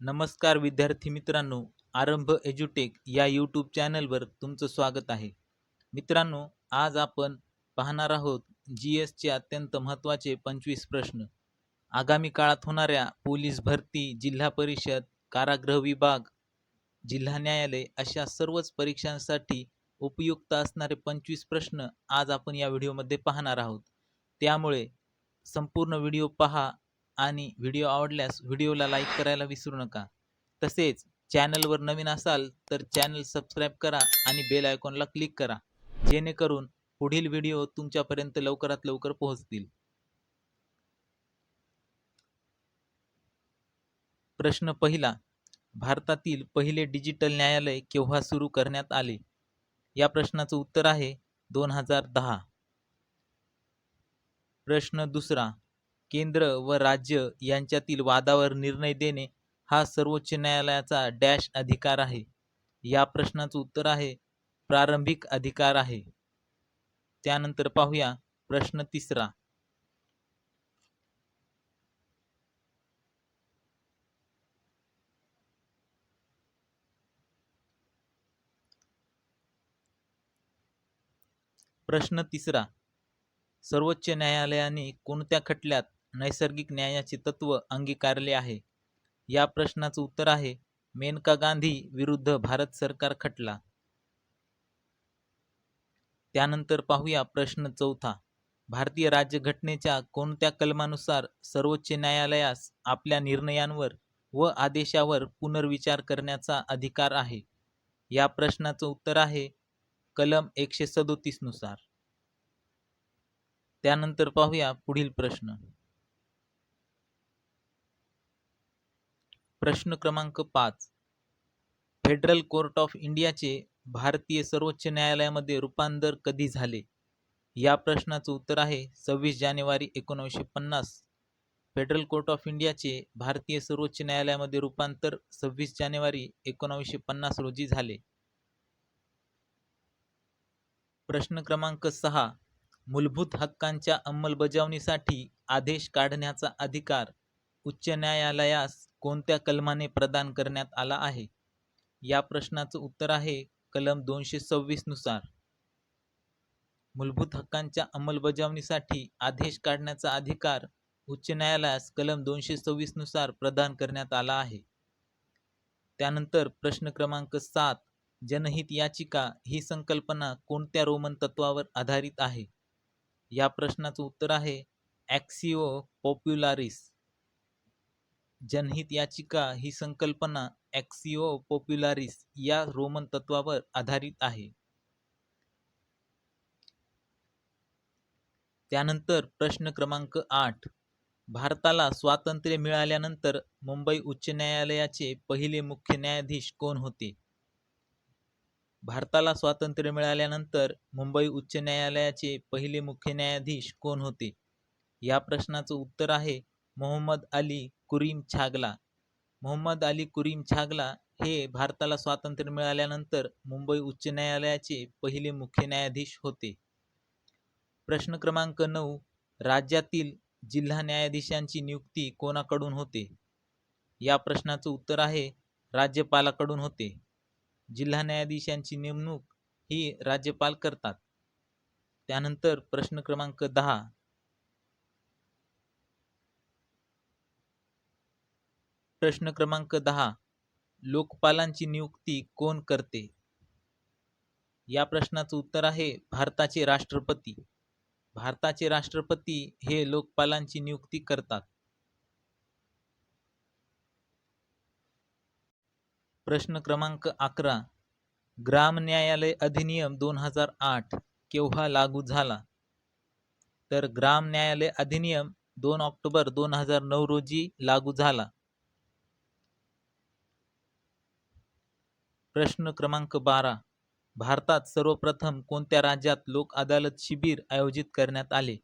नमस्कार विद्यार्थी मित्रांनो आरंभ एज्युटेक या यूट्यूब चॅनलवर तुमचं स्वागत आहे. मित्रांनो आज आपण पाहणार आहोत जी एसचे अत्यंत महत्त्वाचे पंचवीस प्रश्न. आगामी काळात होणाऱ्या पोलीस भरती जिल्हा परिषद कारागृह विभाग जिल्हा न्यायालय अशा सर्वच परीक्षांसाठी उपयुक्त असणारे पंचवीस प्रश्न आज आपण या व्हिडिओमध्ये पाहणार आहोत. त्यामुळे संपूर्ण व्हिडिओ पहा आणि व्हिडिओ आवडल्यास व्हिडिओला लाईक करायला विसरू नका. तसेच चॅनलवर नवीन असाल तर चॅनल सबस्क्राईब करा आणि बेल आयकॉनला क्लिक करा. जेणेकरून पुढील व्हिडिओ तुमच्यापर्यंत लवकरात लवकर पोहोचतील. प्रश्न पहिला भारतातील पहिले डिजिटल न्यायालय केव्हा सुरू करण्यात आले? या प्रश्नाचं उत्तर आहे दोन हजार दहा. प्रश्न दुसरा केंद्र व राज्य यांच्यातील वादावर निर्णय देणे हा सर्वोच्च न्यायालयाचा डॅश अधिकार आहे. या प्रश्नाचं उत्तर आहे प्रारंभिक अधिकार आहे. त्यानंतर पाहूया प्रश्न तिसरा. प्रश्न तिसरा. सर्वोच्च न्यायालयाने कोणत्या खटल्यात नैसर्गिक न्यायाचे तत्व अंगीकारले आहे. या प्रश्नाचं उत्तर आहे मेनका गांधी विरुद्ध भारत सरकार खटला. त्यानंतर पाहूया प्रश्न चौथा. भारतीय राज्यघटनेच्या कोणत्या कलमानुसार सर्वोच्च न्यायालयास आपल्या निर्णयांवर व आदेशावर पुनर्विचार करण्याचा अधिकार आहे? या प्रश्नाचं उत्तर आहे कलम एकशे सदोतीसनुसार. त्यानंतर पाहूया पुढील प्रश्न. प्रश्न क्रमांक पाच. फेडरल कोर्ट ऑफ इंडियाचे भारतीय सर्वोच्च न्यायालयामध्ये रूपांतर कधी झाले? या प्रश्नाचं उत्तर आहे सव्वीस जानेवारी एकोणीसशे पन्नास. फेडरल कोर्ट ऑफ इंडियाचे भारतीय सर्वोच्च न्यायालयामध्ये रूपांतर सव्वीस जानेवारी एकोणावीसशे पन्नास रोजी झाले. प्रश्न क्रमांक सहा. मूलभूत हक्कांच्या अंमलबजावणीसाठी आदेश काढण्याचा अधिकार उच्च न्यायालयास कोणत्या कलमाने प्रदान करण्यात आला आहे? या प्रश्नाचं उत्तर आहे कलम दोनशे सव्वीसनुसार मूलभूत हक्कांच्या अंमलबजावणीसाठी आदेश काढण्याचा अधिकार उच्च न्यायालयास कलम दोनशे सव्वीसनुसार प्रदान करण्यात आला आहे. त्यानंतर प्रश्न क्रमांक सात जनहित याचिका ही संकल्पना कोणत्या रोमन तत्वावर आधारित आहे? या प्रश्नाचं उत्तर आहे ॲक्सिओ पॉप्युलारिस. जनहित याचिका ही संकल्पना ॲक्सिओ पॉप्युलारिस या रोमन तत्वावर आधारित आहे. त्यानंतर प्रश्न क्रमांक आठ. भारताला स्वातंत्र्य मिळाल्यानंतर मुंबई उच्च न्यायालयाचे पहिले मुख्य न्यायाधीश कोण होते? भारताला स्वातंत्र्य मिळाल्यानंतर मुंबई उच्च न्यायालयाचे पहिले मुख्य न्यायाधीश कोण होते? या प्रश्नाचं उत्तर आहे मोहम्मद अली कुरीम छागला. मोहम्मद अली कुरीम छागला हे भारताला स्वातंत्र्य मिळाल्यानंतर मुंबई उच्च न्यायालयाचे पहिले मुख्य न्यायाधीश होते. प्रश्न क्रमांक नऊ राज्यातील जिल्हा न्यायाधीशांची नियुक्ती कोणाकडून होते? या प्रश्नाचं उत्तर आहे राज्यपालाकडून होते. जिल्हा न्यायाधीशांची नेमणूक ही राज्यपाल करतात. त्यानंतर प्रश्न क्रमांक दहा प्रश्न क्रमांक दहा. लोकपालांची नियुक्ती कोण करते? या प्रश्नाचं उत्तर आहे भारताचे राष्ट्रपती. भारताचे राष्ट्रपती हे लोकपालांची नियुक्ती करतात. प्रश्न क्रमांक अकरा. ग्राम न्यायालय अधिनियम दोन हजार आठ केव्हा लागू झाला? तर ग्राम न्यायालय अधिनियम दोन ऑक्टोबर दोन हजार नऊ रोजी लागू झाला. प्रश्न क्रमांक बारा. भारतात सर्वप्रथम कोणत्या राज्यात लोक अदालत शिबिर आयोजित करण्यात आले?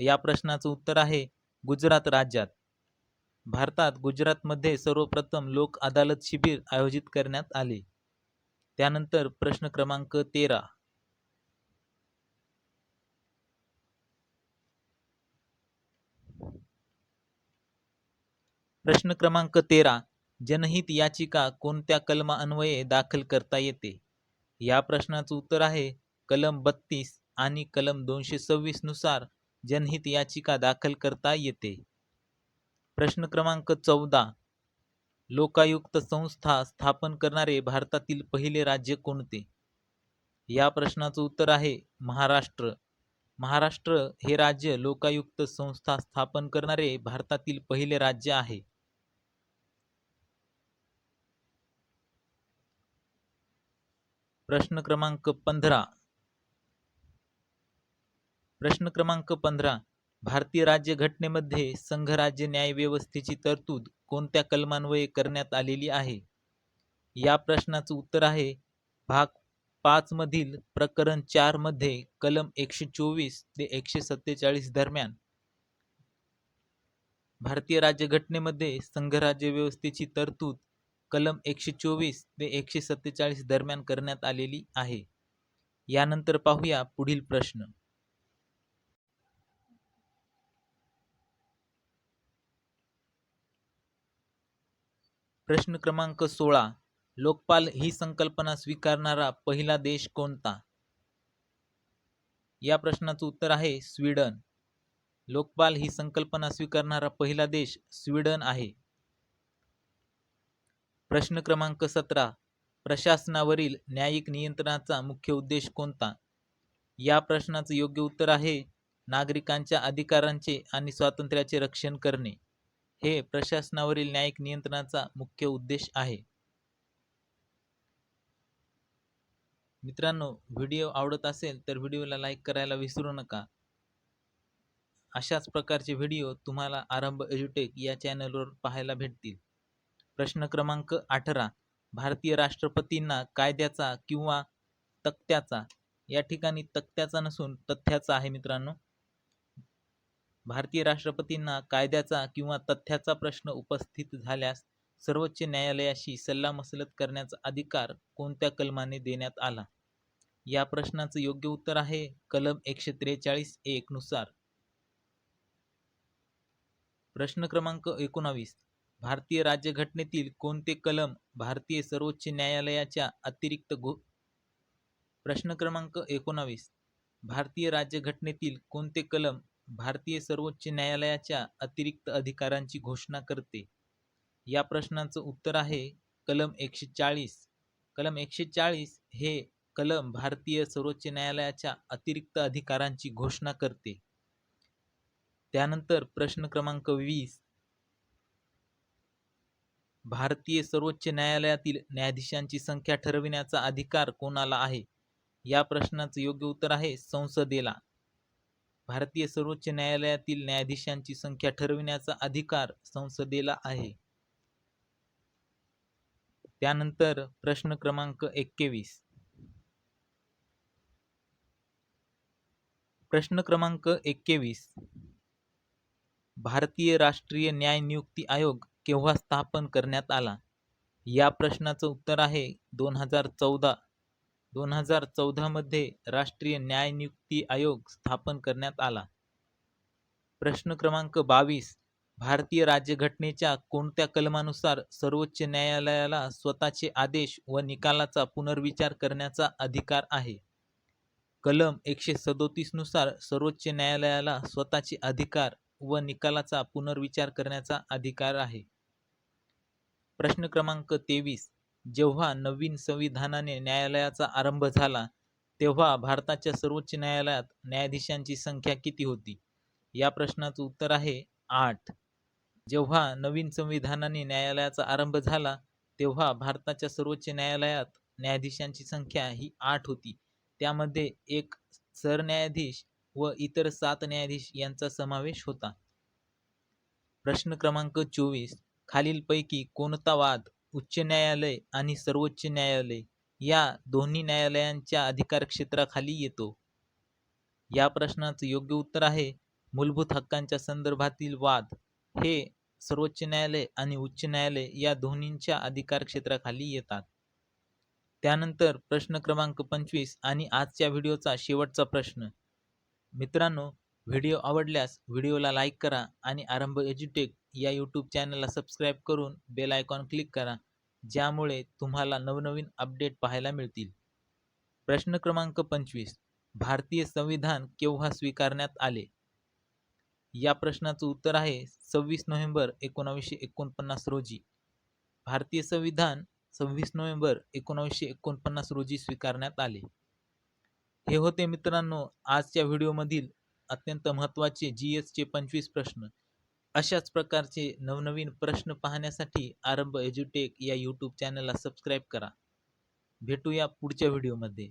या प्रश्नाचं उत्तर आहे गुजरात राज्यात. भारतात गुजरातमध्ये सर्वप्रथम लोक अदालत शिबिर आयोजित करण्यात आले. त्यानंतर प्रश्न क्रमांक तेरा. प्रश्न क्रमांक तेरा. जनहित याचिका कोणत्या कलमान्वये दाखल करता येते? या प्रश्नाचं उत्तर आहे कलम बत्तीस आणि कलम दोनशे सव्वीसनुसार जनहित याचिका दाखल करता येते. प्रश्न क्रमांक चौदा. लोकायुक्त संस्था स्थापन करणारे भारतातील पहिले राज्य कोणते? या प्रश्नाचं उत्तर आहे महाराष्ट्र. महाराष्ट्र हे राज्य लोकायुक्त संस्था स्थापन करणारे भारतातील पहिले राज्य आहे. प्रश्न क्रमांक पंधरा. प्रश्न क्रमांक पंधरा. भारतीय राज्यघटनेमध्ये संघराज्य न्याय व्यवस्थेची तरतूद कोणत्या कलमान्वये करण्यात आलेली आहे? या प्रश्नाचं उत्तर आहे भाग पाचमधील प्रकरण चारमध्ये कलम एकशे चोवीस ते एकशे सत्तेचाळीस दरम्यान. भारतीय राज्यघटनेमध्ये संघराज्य व्यवस्थेची तरतूद कलम एकशे चोवीस ते एकशे सत्तेचाळीस दरम्यान करण्यात आलेली आहे. यानंतर पाहूया पुढील प्रश्न. प्रश्न क्रमांक सोळा. लोकपाल ही संकल्पना स्वीकारणारा पहिला देश कोणता? या प्रश्नाचं उत्तर आहे स्वीडन. लोकपाल ही संकल्पना स्वीकारणारा पहिला देश स्वीडन आहे. प्रश्न क्रमांक सतरा. प्रशासनावरील न्यायिक नियंत्रणाचा मुख्य उद्देश कोणता? या प्रश्नाचं योग्य उत्तर आहे नागरिकांच्या अधिकारांचे आणि स्वातंत्र्याचे रक्षण करणे. हे प्रशासनावरील न्यायिक नियंत्रणाचा मुख्य उद्देश आहे. मित्रांनो व्हिडिओ आवडत असेल तर व्हिडिओला लाईक करायला विसरू नका. अशाच प्रकारचे व्हिडिओ तुम्हाला आरंभ एज्युटेक या चॅनलवर पाहायला भेटतील. प्रश्न क्रमांक अठरा. भारतीय राष्ट्रपतींना कायद्याचा किंवा तक्त्याचा या ठिकाणी तक्त्याचा नसून तथ्याचा आहे मित्रांनो. भारतीय राष्ट्रपतींना कायद्याचा किंवा तथ्याचा प्रश्न उपस्थित झाल्यास सर्वोच्च न्यायालयाशी सल्लामसलत करण्याचा अधिकार कोणत्या कलमाने देण्यात आला? या प्रश्नाचं योग्य उत्तर आहे कलम एकशे त्रेचाळीस एक नुसार. प्रश्न क्रमांक एकोणावीस. भारतीय राज्यघटनेतील कोणते कलम भारतीय सर्वोच्च न्यायालयाच्या अतिरिक्त गो प्रश्न क्रमांक एकोणावीस? भारतीय राज्यघटनेतील कोणते कलम भारतीय सर्वोच्च न्यायालयाच्या अतिरिक्त अधिकारांची घोषणा करते? या प्रश्नाचं उत्तर आहे कलम एकशे चाळीस. कलम एकशे चाळीस हे कलम भारतीय सर्वोच्च न्यायालयाच्या अतिरिक्त अधिकारांची घोषणा करते. त्यानंतर प्रश्न क्रमांक वीस. भारतीय सर्वोच्च न्यायालयातील न्यायाधीशांची संख्या ठरविण्याचा अधिकार कोणाला आहे? या प्रश्नाचं योग्य उत्तर आहे संसदेला. भारतीय सर्वोच्च न्यायालयातील न्यायाधीशांची संख्या ठरविण्याचा अधिकार संसदेला आहे. त्यानंतर प्रश्न क्रमांक एक्केवीस. प्रश्न क्रमांक एक्केवीस. भारतीय राष्ट्रीय न्याय नियुक्ती आयोग केव्हा स्थापन करण्यात आला? या प्रश्नाचं उत्तर आहे दोन हजार चौदा. दोन हजार चौदामध्ये राष्ट्रीय न्याय नियुक्ती आयोग स्थापन करण्यात आला. प्रश्न क्रमांक बावीस. भारतीय राज्यघटनेच्या कोणत्या कलमानुसार सर्वोच्च न्यायालयाला स्वतःचे आदेश व निकालाचा पुनर्विचार करण्याचा अधिकार आहे? कलम एकशे सदोतीसनुसार सर्वोच्च न्यायालयाला स्वतःचे अधिकार व निकालाचा पुनर्विचार करण्याचा अधिकार आहे. प्रश्न क्रमांक तेवीस. जेव्हा नवीन संविधानाने न्यायालयाचा आरंभ झाला तेव्हा भारताच्या सर्वोच्च न्यायालयात न्यायाधीशांची संख्या किती होती? या प्रश्नाचं उत्तर आहे आठ. जेव्हा नवीन संविधानाने न्यायालयाचा आरंभ झाला तेव्हा भारताच्या सर्वोच्च न्यायालयात न्यायाधीशांची संख्या ही आठ होती. त्यामध्ये एक सरन्यायाधीश व इतर सात न्यायाधीश यांचा समावेश होता. प्रश्न क्रमांक चोवीस खालीलपैकी कोणता वाद उच्च न्यायालय आणि सर्वोच्च न्यायालय या दोन्ही न्यायालयांच्या अधिकार क्षेत्राखाली येतो? या प्रश्नाचं योग्य उत्तर आहे मूलभूत हक्कांच्या संदर्भातील वाद हे सर्वोच्च न्यायालय आणि उच्च न्यायालय या दोन्हींच्या अधिकार क्षेत्राखाली येतात. त्यानंतर प्रश्न क्रमांक पंचवीस आणि आजच्या व्हिडिओचा शेवटचा प्रश्न. मित्रांनो व्हिडिओ आवडल्यास व्हिडिओला लाईक करा आणि आरंभ एज्युटेक या यूट्यूब चॅनलला सबस्क्राईब करून बेल आयकॉन क्लिक करा ज्यामुळे तुम्हाला नवनवीन अपडेट पाहायला मिळतील. प्रश्न क्रमांक पंचवीस भारतीय संविधान केव्हा स्वीकारण्यात आले? या प्रश्नाचं उत्तर आहे सव्वीस नोव्हेंबर एकोणावीसशे एकोणपन्नास रोजी. भारतीय संविधान सव्वीस नोव्हेंबर एकोणावीसशे एकोणपन्नास रोजी स्वीकारण्यात आले. हे होते मित्रांनो आजच्या व्हिडिओमधील अत्यंत महत्त्वाचे जी एसचे पंचवीस प्रश्न. अशाच प्रकारचे नवनवीन प्रश्न पाहण्यासाठी आरंभ एज्युटेक या यूट्यूब चॅनलला सबस्क्राईब करा. भेटूया पुढच्या व्हिडिओमध्ये.